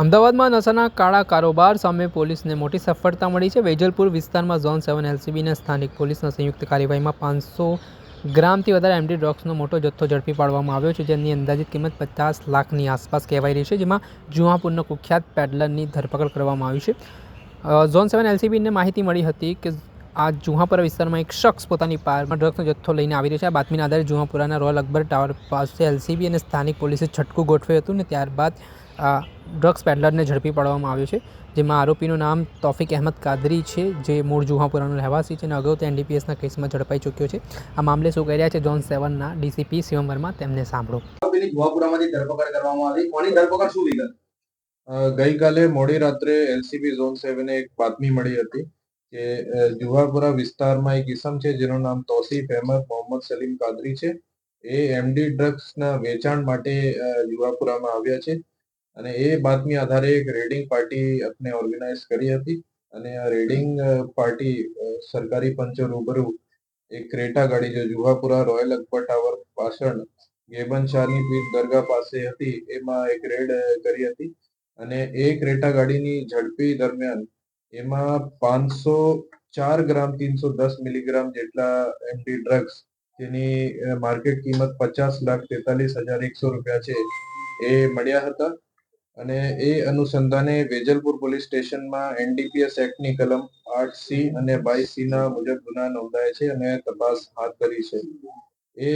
અમદાવાદમાં નશાના કાળા કારોબાર સામે પોલીસને મોટી સફળતા મળી છે. વેજલપુર વિસ્તારમાં ઝોન સેવન એલસીબીના સ્થાનિક પોલીસના સંયુક્ત કાર્યવાહીમાં પાંચસો ગ્રામથી વધારે એમડી ડ્રગ્સનો મોટો જથ્થો ઝડપી પાડવામાં આવ્યો છે, જેની અંદાજિત કિંમત પચાસ લાખની આસપાસ કહેવાઈ રહી છે, જેમાં જુહાપુરના કુખ્યાત પેડલરની ધરપકડ કરવામાં આવી છે. ઝોન સેવન એલસીબીને માહિતી મળી હતી કે આ જુહાપુરા વિસ્તારમાં એક શખ્સ પોતાની પારમાં ડ્રગ્સનો જથ્થો લઈને આવી રહ્યો છે. આ બાતમીના આધારે જુહાપુરાના રોયલ અકબર ટાવર પાસે એલસીબી અને સ્થાનિક પોલીસે છટકું ગોઠવ્યું હતું ને ત્યારબાદ ડ્રગ્સ પેડલરને ઝડપી પાડવામાં આવ્યો છે જેમાં આરોપીનું નામ તોફિક અહેમદ કાદરી છે જે મૂળ જુહાપુરાનો રહેવાસી છે અને અગાઉ તે એનડીપીએસના કેસમાં ઝડપાઈ ચૂક્યો છે. આ મામલે શું કહી રહ્યા છે ઝોન સેવનના ડીસીપી શિવમ વર્મા તેમને સાંભળો. જુહાપુરામાંથી ધરપકડ કરવામાં આવી. કોની ધરપકડ શું વિગત? ગઈકાલે મોડી રાત્રે એલસીબી ઝોન સેવને એક બાતમી મળી હતી કે જુહાપુરા વિસ્તારમાં એક ઇસમ છે જેનું નામ તોસીફ અહેમદ મોહમ્મદ સલીમ કાદરી છે. એ એમડી ડ્રગ્સના વેચાણ માટે જુહાપુરામાં આવ્યા છે. અને એ બાતમી આધારે એક રેડિંગ પાર્ટી આપણે ઓર્ગેનાઇઝ કરી હતી. અને આ રેડિંગ પાર્ટી સરકારી પંચો રૂબરૂ એક ક્રેટા ગાડી જે જુહાપુરા રોયલ અકબર ટાવર પાછળ ગેબન શાહની પીર દરગાહ પાસે હતી, એમાં એક રેડ કરી હતી. અને એ ક્રેટા ગાડીની ઝડપી દરમિયાન એમાં પાંચસો ચાર ગ્રામ તીનસો દસ મિલીગ્રામ જેટલા એમડી ડ્રગ્સ, જેની માર્કેટ કિંમત પચાસ લાખ તેતાલીસ હજાર એકસો રૂપિયા છે, એ મળ્યા હતા. અને એ અનુસંધાને વેજલપુર પોલીસ સ્ટેશનમાં એનડીપીએસ એક્ટની કલમ આઠ સી અને બાવીસ સી ના મુજબ ગુના નોંધાય છે અને તપાસ હાથ ધરી છે. એ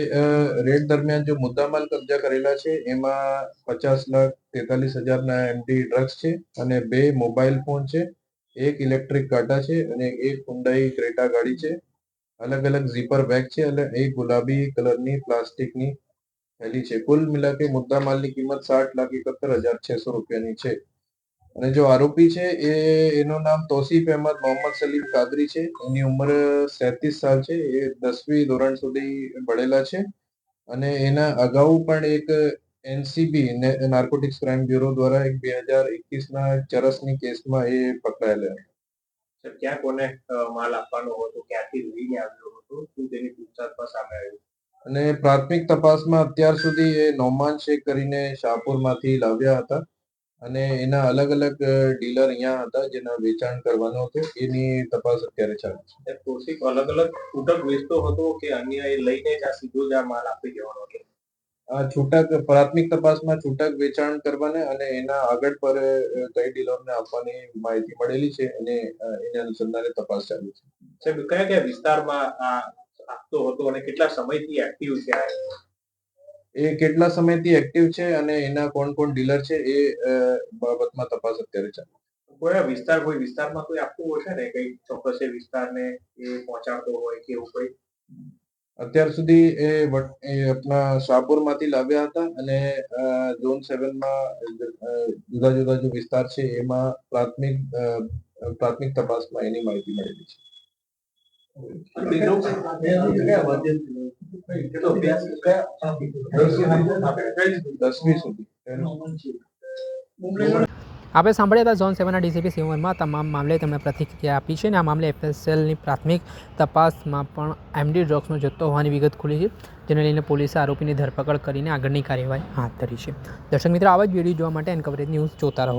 રેડ દરમિયાન જો મુદ્દામાલ કબજા કરેલા છે, એમાં પચાસ લાખ તેતાલીસ હજારના એમડી ડ્રગ્સ છે અને બે મોબાઈલ ફોન છે, એક ઇલેક્ટ્રિક કાંટા છે અને એક હુન્ડાઈ ક્રેટા ગાડી છે. અલગ અલગ ઝીપર બેગ છે અને એક ગુલાબી કલરની પ્લાસ્ટિકની થેલી છે. કુલ મિલાકે મુદ્દા માલની કિંમત સાઠ લાખ એકોતેર હજાર છસો રૂપિયાની છે. અને જો આરોપી છે, એ એનું નામ તોસીફ અહેમદ મોહમ્મદ સલીમ કાદરી છે. એની ઉંમર સેતીસ સાલ છે. એ દસમી ધોરણ સુધી ભણેલા છે. અને એના અગાઉ પણ એક એનસીબી નાર્કોટિક્સ ક્રાઇમ બ્યુરો દ્વારા એક બે હજાર એકવીસના ચરસની કેસમાં એ પકડાયેલા ક્યાં કોને માલ આપવાનો હતો? ક્યાંથી લઈને આવ્યો હતો? શું તેની પૂછતાછમાં સામે આવ્યું અને પ્રાથમિક તપાસમાં અત્યાર સુધી એ નોમાન શેખ કરીને શાહપુરમાંથી લાવ્યા હતા. અને એના અલગ અલગ ડીલર અહીંયા હતા જેના વેચાણ કરવાનો હતો. એની તપાસ અત્યારે ચાલુ છે. એ અલગ અલગ છૂટક વેચતો હતો કે અન્ય એ લઈને જ આ સીધો જ આ માલ આપી દેવાનો હતો? આ છૂટક પ્રાથમિક તપાસમાં છૂટક વેચાણ કરવાને અને એના આગળ પર કઈ ડીલરને આપવાની માહિતી મળેલી છે અને એના અનુસંધાને તપાસ ચાલુ છે. સાહેબ કયા કયા વિસ્તારમાં આ આપતો હતો અને કેટલા સમયથી એક્ટિવ છે આ એ કેટલા સમયથી એક્ટિવ છે અને એના કોણ કોણ ડીલર છે એ બાબતમાં તપાસ અત્યારે ચાલુ કોઈ વિસ્તાર કોઈ વિસ્તારમાં કોઈ આપતું હશે ને? કઈ ચોક્કસ એ વિસ્તારને એ પહોંચાડતો હોય કે એવું કઈ અત્યાર સુધી એ આપણા શાહપુરમાંથી લાવ્યા હતા અને ઝોન સેવનમાં જુદા જુદા જે વિસ્તાર છે એમાં પ્રાથમિક પ્રાથમિક તપાસમાં એની માહિતી મળેલી છે. આપણે સાંભળ્યા હતા ઝોન સેવનના ડીસીપી સિવનમાં તમામ મામલે તેમણે પ્રતિક્રિયા આપી છે અને આ મામલે એફએસએલની પ્રાથમિક તપાસમાં પણ એમડી ડ્રગ્સનો જથ્થો હોવાની વિગત ખુલી છે, જેને લઈને પોલીસે આરોપીની ધરપકડ કરીને આગળની કાર્યવાહી હાથ ધરી છે. દર્શક મિત્રો, આવા જ વીડિયો જોવા માટે એનકવરેજ ન્યૂઝ જોતા રહો.